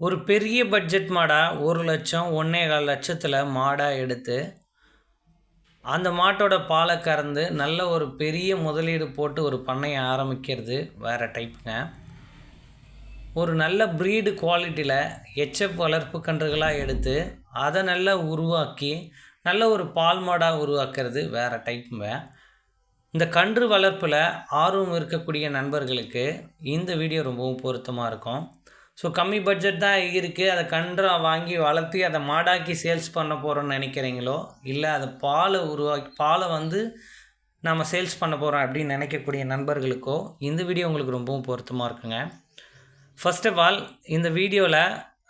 ஒரு பெரிய பட்ஜெட் மாடாக ஒரு லட்சம் ஒன்றே கால் லட்சத்தில் மாடாக எடுத்து அந்த மாட்டோட பாலை கறந்து நல்ல ஒரு பெரிய முதலீடு போட்டு ஒரு பண்ணையை ஆரம்பிக்கிறது வேறு டைப்புங்க ஒரு நல்ல ப்ரீடு குவாலிட்டியில் எச்எஃப் வளர்ப்பு கன்றுகளாக எடுத்து அதை நல்லா உருவாக்கி நல்ல ஒரு பால் மாடாக உருவாக்குறது வேறு டைப்புங்க இந்த கன்று வளர்ப்பில் ஆர்வம் இருக்கக்கூடிய நண்பர்களுக்கு இந்த வீடியோ ரொம்பவும் பொருத்தமாக இருக்கும். ஸோ கம்மி பட்ஜெட் தான் இருக்குது அதை கன்றாக வாங்கி வளர்த்தி அதை மாடாக்கி சேல்ஸ் பண்ண போகிறோன்னு நினைக்கிறீங்களோ? இல்லை அதை பாலை உருவாக்கி பாலை வந்து நம்ம சேல்ஸ் பண்ண போகிறோம் அப்படின்னு நினைக்கக்கூடிய நண்பர்களுக்கோ இந்த வீடியோ உங்களுக்கு ரொம்பவும் பொருத்தமாக இருக்குங்க. ஃபர்ஸ்ட் ஆஃப் ஆல் இந்த வீடியோவில்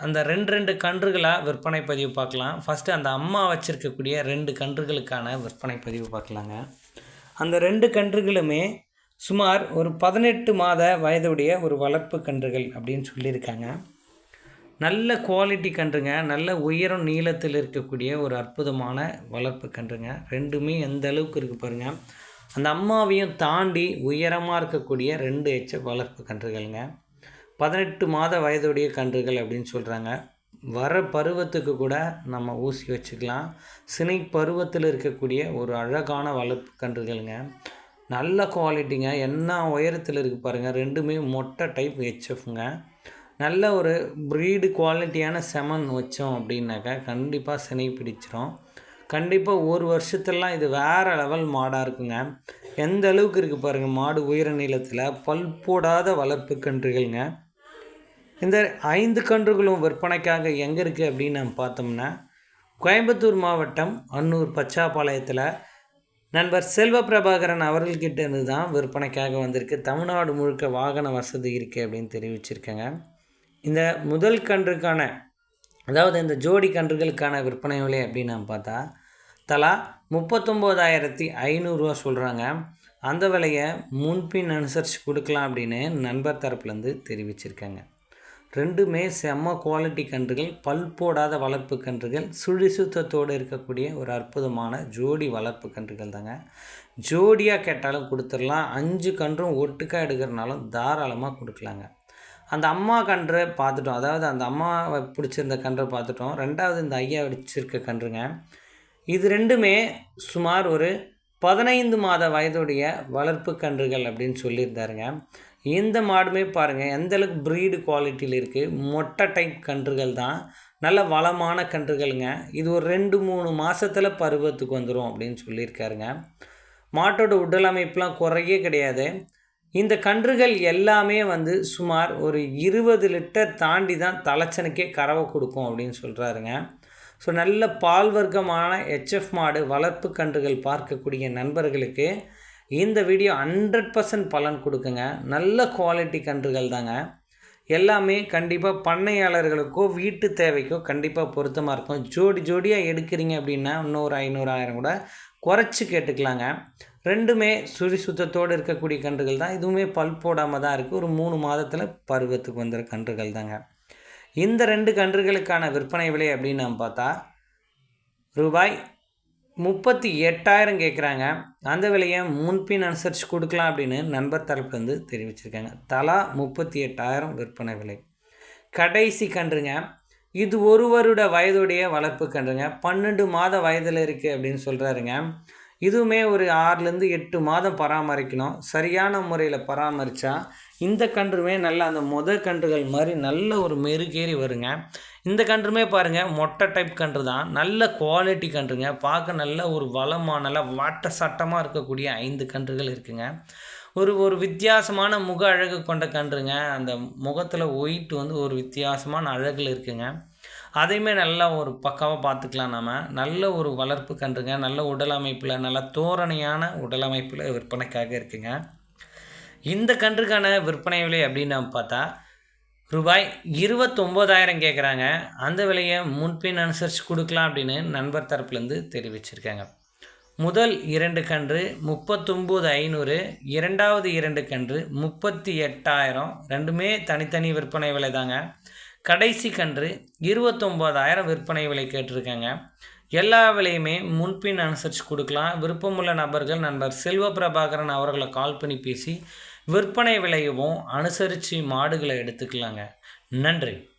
அந்த ரெண்டு ரெண்டு கன்றுகளாக விற்பனை பதிவு பார்க்கலாம். ஃபஸ்ட்டு அந்த அம்மா வச்சுருக்கக்கூடிய ரெண்டு கன்றுகளுக்கான விற்பனை பதிவு பார்க்கலாங்க. அந்த ரெண்டு கன்றுகளுமே சுமார் ஒரு பதினெட்டு மாத வயதுடைய ஒரு வளர்ப்பு கன்றுகள் அப்படின்னு சொல்லியிருக்காங்க. நல்ல குவாலிட்டி கன்றுங்க. நல்ல உயரம் நீளத்தில் இருக்கக்கூடிய ஒரு அற்புதமான வளர்ப்பு கன்றுங்க. ரெண்டுமே எந்த அளவுக்கு இருக்குது பாருங்கள் அந்த அம்மாவையும் தாண்டி உயரமாக இருக்கக்கூடிய ரெண்டு எச்ச வளர்ப்பு கன்றுகள்ங்க. பதினெட்டு மாத வயதுடைய கன்றுகள் அப்படின்னு சொல்கிறாங்க வர பருவத்துக்கு கூட நம்ம ஊசி வச்சுக்கலாம். சினை பருவத்தில் இருக்கக்கூடிய ஒரு அழகான வளர்ப்பு கன்றுகள்ங்க. நல்ல குவாலிட்டிங்க என்ன உயரத்தில் இருக்குது பாருங்கள் ரெண்டுமே மொட்டை டைப் ஹெச்எஃப்ங்க நல்ல ஒரு ப்ரீடு குவாலிட்டியான செமன் வச்சோம் அப்படின்னாக்கா கண்டிப்பாக சினை பிடிச்சிரும். கண்டிப்பாக ஒரு வருஷத்துலலாம் இது வேறு லெவல் மாடாக இருக்குங்க. எந்த அளவுக்கு இருக்குது பாருங்கள் மாடு உயர நீளத்தில் பல் போடாத வளர்ப்பு கன்றுகள்ங்க. இந்த ஐந்து கன்றுகளும் விற்பனைக்காக எங்கே இருக்குது அப்படின்னு நம்ம பார்த்தோம்னா கோயம்புத்தூர் மாவட்டம் அன்னூர் பச்சாப்பாளையத்தில் நண்பர் செல்வ பிரபாகரன் அவர்கள்கிட்ட இருந்து தான் விற்பனைக்காக வந்திருக்கு. தமிழ்நாடு முழுக்க வாகன வசதி இருக்குது அப்படின்னு தெரிவிச்சிருக்கேங்க. இந்த முதல் கன்றுக்கான அதாவது இந்த ஜோடி கன்றுகளுக்கான விற்பனை விலை அப்படின்னு நம்ம பார்த்தா தலா முப்பத்தொம்போதாயிரத்தி ஐநூறுரூவா சொல்கிறாங்க அந்த விலையை முன்பின் அனுசரித்து கொடுக்கலாம் அப்படின்னு நண்பர் தரப்புலேருந்து தெரிவிச்சிருக்காங்க. ரெண்டுமே செம்ம குவாலிட்டி கன்றுகள் பல் போடாத வளர்ப்பு கன்றுகள் சுழி சுத்தத்தோடு இருக்கக்கூடிய ஒரு அற்புதமான ஜோடி வளர்ப்பு கன்றுகள் தாங்க. ஜோடியாக கேட்டாலும் கொடுத்துடலாம் அஞ்சு கன்றும் ஒட்டுக்காக எடுக்கிறனாலும் தாராளமாக கொடுக்கலாங்க. அந்த அம்மா கன்று பார்த்துட்டோம் அதாவது அந்த அம்மாவை பிடிச்சிருந்த கன்றை பார்த்துட்டோம் ரெண்டாவது இந்த ஐயா வடிச்சிருக்க கன்றுங்க. இது ரெண்டுமே சுமார் ஒரு பதினைந்து மாத வயதுடைய வளர்ப்பு கன்றுகள் அப்படின்னு சொல்லியிருந்தாருங்க. இந்த மாடுமே பாருங்கள் எந்தளவுக்கு ப்ரீடு குவாலிட்டியில் இருக்குது மொட்டை டைப் கன்றுகள் தான். நல்ல வளமான கன்றுகள்ங்க. இது ஒரு ரெண்டு மூணு மாதத்தில் பருவத்துக்கு வந்துடும் அப்படின்னு சொல்லியிருக்காருங்க. மாட்டோட உடல் அமைப்புலாம் குறையே கிடையாது. இந்த கன்றுகள் எல்லாமே வந்து சுமார் ஒரு இருபது லிட்டர் தாண்டி தான் தலைச்சனுக்கே கறவை கொடுக்கும் அப்படின்னு சொல்கிறாருங்க ஸோ நல்ல பால் வர்க்கமான ஹெச்எஃப் மாடு வளர்ப்பு கன்றுகள் பார்க்கக்கூடிய நண்பர்களுக்கு இந்த வீடியோ ஹண்ட்ரட் பர்சன்ட் பலன் கொடுக்குங்க. நல்ல குவாலிட்டி கன்றுகள் தாங்க. எல்லாமே கண்டிப்பாக பண்ணையாளர்களுக்கோ வீட்டு தேவைக்கோ கண்டிப்பாக பொருத்தமாக இருக்கும். ஜோடி ஜோடியாக எடுக்கிறீங்க அப்படின்னா இன்னொரு ஐநூறு ஆயிரம் கூட குறைச்சி கேட்டுக்கலாங்க. ரெண்டுமே சுழி சுத்தத்தோடு இருக்கக்கூடிய கன்றுகள் தான். இதுவுமே பல் போடாமல் தான் இருக்குது ஒரு மூணு மாதத்தில் பருவத்துக்கு வந்துடுற கன்றுகள் தாங்க. இந்த ரெண்டு கன்றுகளுக்கான விற்பனை விலை அப்படின்னு நம்ம பார்த்தா ரூபாய் முப்பத்தி எட்டாயிரம் கேட்குறாங்க அந்த விலையை முன்பின் அனுசரித்து கொடுக்கலாம் அப்படின்னு நண்பர் தரப்புலேருந்து தெரிவிச்சிருக்காங்க. தலா முப்பத்தி எட்டாயிரம் விற்பனை விலை. கடைசி கன்றுங்க. இது ஒரு வருட வயதுடைய வளர்ப்பு கன்றுங்க. பன்னெண்டு மாத வயதில் இருக்குது அப்படின்னு சொல்கிறாருங்க இதுவுமே ஒரு ஆறுலேருந்து எட்டு மாதம் பராமரிக்கணும். சரியான முறையில் பராமரித்தா இந்த கன்றுமே நல்ல அந்த முத கன்றுகள் மாதிரி நல்ல ஒரு மெருகேறி வருங்க. இந்த கன்றுமே பாருங்கள் மொட்டை டைப் கன்று தான். நல்ல குவாலிட்டி கன்றுங்க. பார்க்க நல்ல ஒரு வளமான நல்லா வாட்ட சட்டமாக இருக்கக்கூடிய ஐந்து கன்றுகள் இருக்குங்க. ஒரு ஒரு வித்தியாசமான முக அழகு கொண்ட கன்றுங்க. அந்த முகத்தில் ஒயிட் வந்து ஒரு வித்தியாசமான அழகில் இருக்குங்க. அதையுமே நல்லா ஒரு பக்காவாக பார்த்துக்கலாம் நம்ம நல்ல ஒரு வளர்ப்பு கன்றுங்க. நல்ல உடல் அமைப்பில் நல்ல தோரணையான உடல் அமைப்பில் விற்பனைக்காக இருக்குங்க. இந்த கன்றுக்கான விற்பனை விலை அப்படின்னு பார்த்தா ரூபாய் இருபத்தொம்போதாயிரம் கேட்குறாங்க அந்த விலையை முன்பின் அனுசரித்து கொடுக்கலாம் அப்படின்னு நண்பர் தரப்புலேருந்து தெரிவிச்சிருக்காங்க. முதல் இரண்டு கன்று முப்பத்தொம்போது ஐநூறு இரண்டாவது இரண்டு கன்று முப்பத்தி எட்டாயிரம். ரெண்டுமே தனித்தனி விற்பனை விலை தாங்க கடைசி கன்று இருபத்தொம்போதாயிரம் விற்பனை விலை கேட்டிருக்கேங்க. எல்லா விலையுமே முன்பின் அனுசரித்து கொடுக்கலாம். விருப்பமுள்ள நபர்கள் நண்பர் செல்வ பிரபாகரன் அவர்களை கால் பண்ணி பேசி விற்பனை விலையவும் அனுசரித்து மாடுகளை எடுத்துக்கலாங்க. நன்றி.